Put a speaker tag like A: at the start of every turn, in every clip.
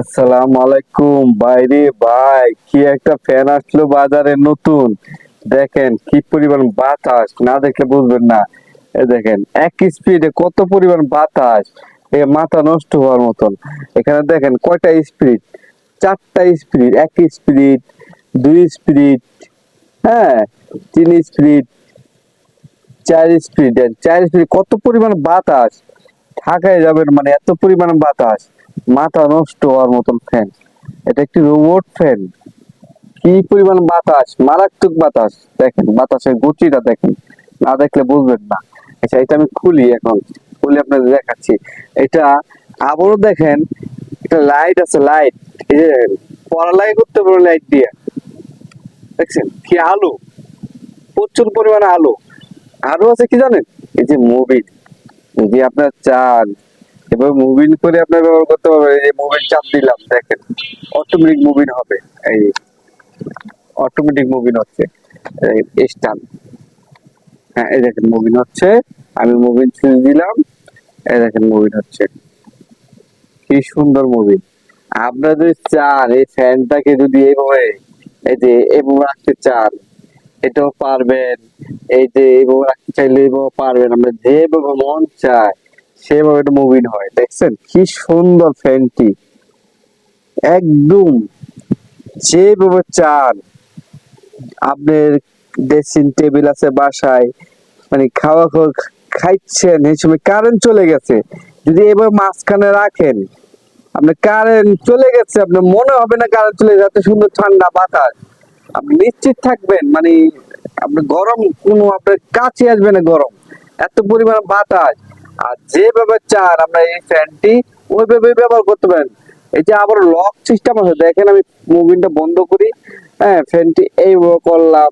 A: আসসালামু আলাইকুম বাইরে, ভাই, কি একটা ফ্যান আসলো বাজারে নতুন? দেখেন, কি পরিমাণ বাতাস, না দেখলে বুঝবেন না। দেখেন, এক স্পিডে কত পরিমাণ বাতাস, এ মাথা নষ্ট হওয়ার মতন। এখানে দেখেন, কয়টা স্পিড চারটা স্পিড এক স্পিড দুই স্পিড হ্যাঁ তিন স্পিড চার স্পিড চার স্পিড কত পরিমাণ বাতাস? ঢাকায় যাবেন মানে এত পরিমাণ বাতাস। মাথা নষ্ট হওয়ার মতন ফ্যান এটা একটি রোবট ফ্যান কি পরিমাণ বাতাস? মারাত্মক বাতাস। দেখেন, বাতাসের গতিটা দেখেন। না দেখলে বুঝবেন না। আচ্ছা এটা আমি খুলি এখন। খুলে আপনাদের দেখাচ্ছি। এটা আবারও দেখেন, একটা লাইট আছে লাইট এই যে পড়ালাই করতে পারো লাইট দিয়ে। দেখছেন? কি আলো? প্রচুর পরিমাণে আলো। আরও আছে কি জানেন? এই যে মোবিল যদি আপনার চান এবার মুভিং করে আপনার ব্যবহার করতে পারবেন এই যে মুভিং চাপ দিলাম, দেখেন অটোমেটিক মুভিং হবে, এই অটোমেটিক মুভিং হচ্ছে স্টান হ্যাঁ এই দেখেন মুভিং হচ্ছে, আমি মুভিং সুইচ দিলাম, এই দেখেন মুভিং হচ্ছে। কি সুন্দর মুভি আপনারা যদি চান এই ফ্যানটাকে যদি এইভাবে, এই যে এইভাবে রাখতে চান, এটাও পারবেন, এই যে এইভাবে রাখতে চাইলে এইভাবে পারবেন। আমরা যেভাবে মন চায় সেভাবে এটা মুভিং হয়, দেখছেন? কি সুন্দর ফ্যানটি। একদম যেভাবে চান। আপনার ড্রেসিং টেবিল আছে বাসায় মানে খাওয়া খাওয়া খাইছেন, এই সময় কারেন্ট চলে গেছে। যদি এবার মাঝখানে রাখেন আপনার কারেন্ট চলে গেছে, আপনার মনে হবে না কারেন্ট চলে এত সুন্দর ঠান্ডা বাতাস। আপনি নিশ্চিত থাকবেন মানে আপনি গরম কোনো আপনার কাছে আসবে না গরম। এত পরিমাণ বাতাস। আর যেভাবে চান আমরা এই ফ্যানটি ওইভাবে ব্যবহার করতে পারেন। এই যে আবার লক সিস্টেম আছে, দেখেন আমি মুভিংটা বন্ধ করি। হ্যাঁ ফ্যানটি এইভাবে করলাম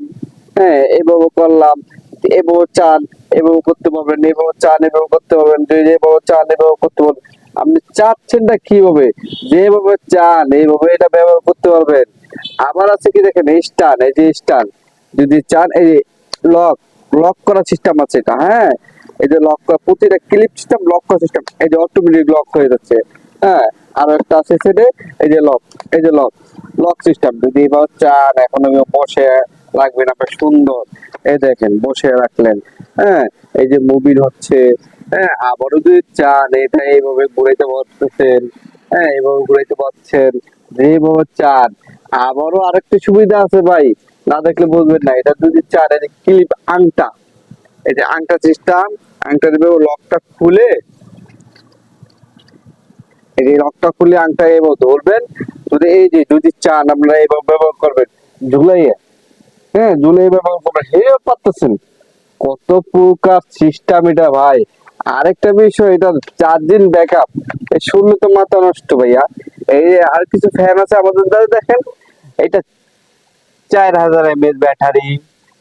A: হ্যাঁ এইভাবে করলাম এভাবে চান এভাবে করতে পারবেন এভাবে চান এভাবে করতে পারবেন যেভাবে চান এভাবে করতে পারবেন। আপনি চাচ্ছেনটা কীভাবে? যেভাবে চান, এইভাবে এটা ব্যবহার করতে পারবেন। আবার আছে কি দেখেন স্টান এই যে স্টান যদি চান, এই লক লক করার সিস্টেম আছে এটা হ্যাঁ। এই যে লক প্রতিটা ক্লিপ সিস্টেম লক সিস্টেম এই যে অটোমেটিক লক হয়ে যাচ্ছে। হ্যাঁ আর একটা আছে সেটে, এই যে লক এই যে লক লক সিস্টেম যদি এবার চান, এখন আমি বসে রাখবেন আপনার সুন্দর। এই দেখেন, বসে রাখলেন। হ্যাঁ এই যে মুভির হচ্ছে। হ্যাঁ আবারও যদি চান এটা এইভাবে ঘুরাইতে পারতেছেন। হ্যাঁ এইভাবে ঘুরাইতে পারছেন। যেভাবে চান, আবারও আরেকটা সুবিধা আছে ভাই। না দেখলে বুঝবেন না, এটা যদি চান ক্লিপ আংটা। এই যে আংটা সিস্টেম আংটা দিবে লকটা খুলে এই যে লকটা খুলে আংটা এবার ধরবেন। যদি এই যে যদি চান, আপনারা এইভাবে ব্যবহার করবেন। ঝুলাইয়া। হ্যাঁ ঝুলাই ব্যবহার করবেন। হে, পারতেছেন। কত প্রকার সিস্টেম এটা ভাই। আরেকটা বিষয়, এটা চার্জিং ব্যাকআপ এই শুনলে তো মাথা নষ্ট ভাইয়া। এই আর কিছু ফ্যান আছে আমাদের দ্বারা দেখেন। এটা চার হাজার এমএস ব্যাটারি।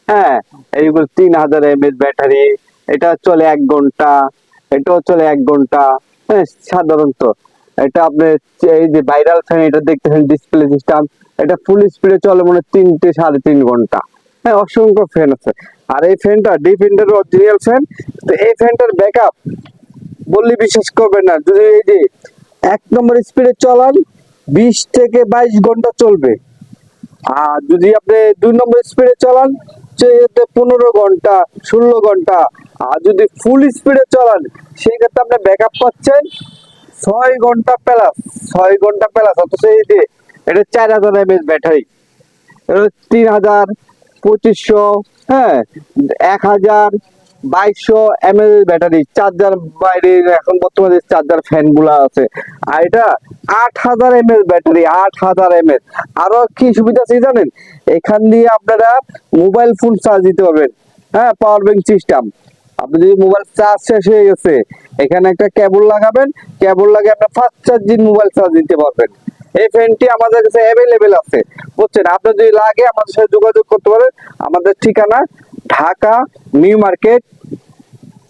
A: হ্যাঁ এইগুলো তিন হাজার এমএস ব্যাটারি, এটা চলে এক ঘণ্টা, এটাও চলে এক ঘণ্টা হ্যাঁ সাধারণত। এটা আপনি এই যে ভাইরাল ফ্যান এটা দেখতেছেন ডিসপ্লে সিস্টেম এটা ফুল স্পিডে চলে মনে তিনটে সাড়ে তিন ঘণ্টা। হ্যাঁ অসংখ্য ফ্যান আছে। আর এই ফ্যানটা ডিফেন্ডার অরিজিনাল ফ্যান তো এই ফ্যানটার ব্যাকআপ বললে বিশ্বাস করবেন না, যদি এই যে এক নম্বর স্পিডে চলান, বিশ থেকে বাইশ ঘণ্টা চলবে। আর যদি আপনি দুই নম্বর স্পিডে চালান সেক্ষেত্রে পনেরো ঘণ্টা, ষোলো ঘণ্টা। আর যদি ফুল স্পিডে চলান, সেই ক্ষেত্রে আপনি ব্যাকআপ পাচ্ছেন ছয় ঘণ্টা প্লাস ছয় ঘণ্টা প্লাস অথচ এই যে এটা চার হাজার এমএস ব্যাটারি তিন হাজার পঁচিশশো হ্যাঁ এক হাজার বাইশশো এমএল ব্যাটারি, চার্জার বাইরে এখন বর্তমানে চার্জার ফ্যানগুলা আছে। আর এটা আট হাজার এমএল ব্যাটারি, আট হাজার এমএল। আরও কি সুবিধা আছে জানেন? এখান দিয়ে আপনারা মোবাইল ফোন চার্জ দিতে পারবেন। হ্যাঁ পাওয়ার ব্যাংক সিস্টেম আপনি যদি মোবাইল চার্জ শেষ হয়ে গেছে, এখানে একটা কেবল লাগাবেন। কেবল লাগিয়ে আপনার ফাস্ট চার্জিং মোবাইল চার্জ দিতে পারবেন। এই ফ্যানটি আমাদের কাছে অ্যাভেলেবেল আছে। বুঝছেন? আপনার যদি লাগে, আমাদের সাথে যোগাযোগ করতে পারেন। আমাদের ঠিকানা ঢাকা নিউ মার্কেট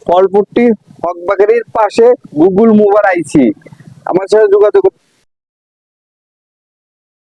A: ফলপুরটি হকবাগারির পাশে গুগল মোবাইল আইসি। আমার সাথে যোগাযোগ